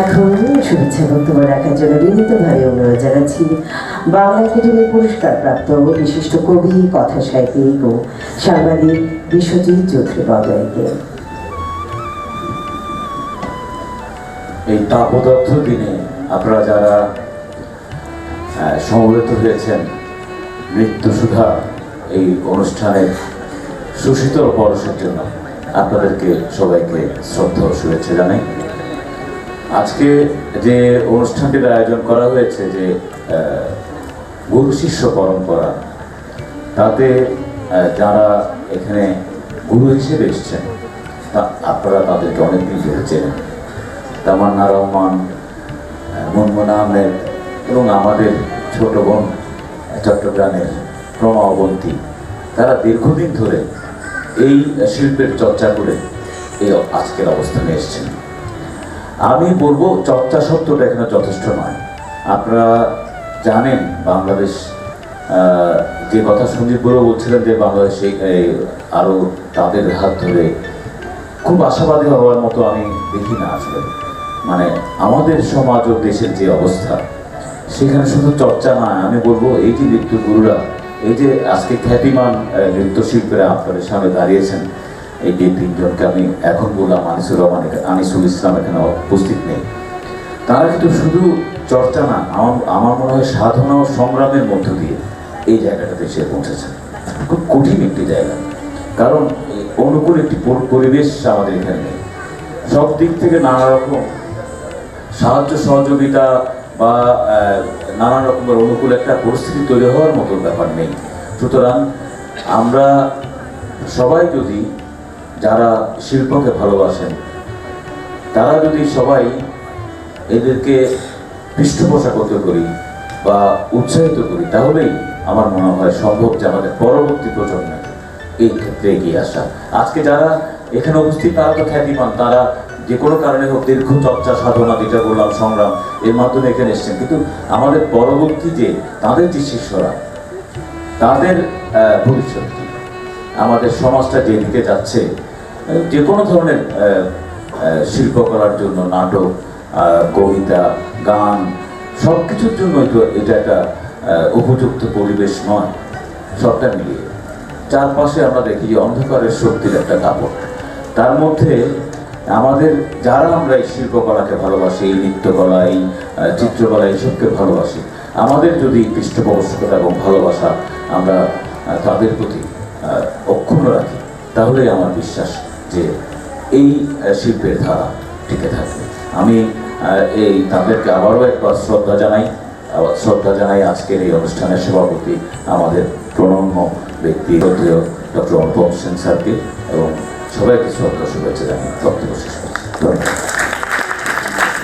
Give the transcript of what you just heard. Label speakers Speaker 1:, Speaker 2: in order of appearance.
Speaker 1: এখন শুভেচ্ছা বক্তব্য রাখার জন্য বিনীতভাবে অনুরোধ জানাচ্ছি। বাংলা একাডেমি পুরস্কার প্রাপ্ত বিশিষ্ট কবি কথা সাহিত্যিক ও সাংবাদিক বিশ্বজিৎ চৌধুরী
Speaker 2: এই তাপদগ্ধ দিনে আপনারা যারা সমবেত হয়েছেন, মৃত্যু সুধা এই অনুষ্ঠানের সুশীতল পরশের জন্য আপনাদেরকে সবাইকে শ্রদ্ধা শুভেচ্ছা জানাই। আজকে যে অনুষ্ঠানটির আয়োজন করা হয়েছে যে গুরু শিষ্য পরম্পরা, তাতে যারা এখানে গুরু হিসেবে এসছেন, তা আপনারা তাদেরকে অনেকদিন ধরে চেনেন। তামান্না রহমান মুনমুনা আহমেদ এবং আমাদের ছোট বোন, চট্টগ্রামের প্রমা অবন্তী, তারা দীর্ঘদিন ধরে এই শিল্পের চর্চা করে এই আজকের অবস্থানে এসেছেন। আমি বলব চর্চা শব্দটা এখানে যথেষ্ট নয়। আপনারা জানেন বাংলাদেশ যে কথা সঞ্জীব বড় বলছিলেন যে বাংলাদেশ, এই- এই আরও তাদের হাত ধরে খুব আশাবাদী হওয়ার মতো আমি দেখি না আসলে। মানে আমাদের সমাজ ও দেশের যে অবস্থা, সেখানে শুধু চর্চা নয় আমি বলব এই যে নৃত্য গুরুরা, এই যে আজকে খ্যাতিমান নৃত্যশিল্পীরা আপনাদের সামনে দাঁড়িয়েছেন এই যে তিনজনকে আমি এখন বললাম, আনিসুর রহমান আনিসুল ইসলাম এখানে উপস্থিত নেই। তারা কিন্তু শুধু চর্চা না, আমার আমার মনে হয় সাধনা ও সংগ্রামের মধ্য দিয়ে এই জায়গাটাতে এসে পৌঁছেছে। খুব কঠিন একটি জায়গা। কারণ অনুকূল একটি পর- পরিবেশ আমাদের এখানে নেই। সব দিক থেকে নানা রকম সাহায্য, সহযোগিতা বা নানা রকমের অনুকূল একটা পরিস্থিতি তৈরি হওয়ার মতো ব্যাপার নেই। সুতরাং আমরা সবাই যদি যারা শিল্পকে ভালোবাসেন, তারা যদি সবাই এদেরকে পৃষ্ঠপোষকতা করি বা উৎসাহিত করি, তাহলেই আমার মনে হয় সম্ভব যে আমাদের পরবর্তী প্রজন্মে এই ক্ষেত্রে এগিয়ে আসা। আজকে যারা এখানে উপস্থিত, তারা তো খ্যাতিমান, তারা যে কোনো কারণে হোক দীর্ঘ চর্চা, সাধনা যেটা বললাম সংগ্রাম এর মাধ্যমে এখানে এসছেন। কিন্তু আমাদের পরবর্তী যে তাদের যে শিষ্যরা, তাদের ভবিষ্যৎ আমাদের সমাজটা যেদিকে যাচ্ছে যে কোনো ধরনের শিল্পকলার জন্য নাটক কবিতা, গান সব কিছুর জন্যই তো এটা একটা উপযুক্ত পরিবেশ নয়। সবটা মিলিয়ে। চারপাশে আমরা দেখি যে অন্ধকারের শক্তির একটা কাপড় তার মধ্যে আমাদের যারা আমরা এই শিল্পকলাকে ভালোবাসি, এই নৃত্যকলা, এই চিত্রকলা, এইসবকে ভালোবাসি, আমাদের যদি পৃষ্ঠপোষকতা এবং ভালোবাসা আমরা তাদের প্রতি অক্ষুণ্ণ রাখি, তাহলেই আমার বিশ্বাস যে এই শিল্পের ধারা টিকে থাকবে। আমি এই তাদেরকে আবারও একবার শ্রদ্ধা জানাই শ্রদ্ধা জানাই আজকের এই অনুষ্ঠানের সভাপতি আমাদের প্রণম্য ব্যক্তি ডক্টর অনুপম সেন স্যারকে, এবং সবাইকে শ্রদ্ধা শুভেচ্ছা জানাই বক্তব্য শেষ করছি। ধন্যবাদ।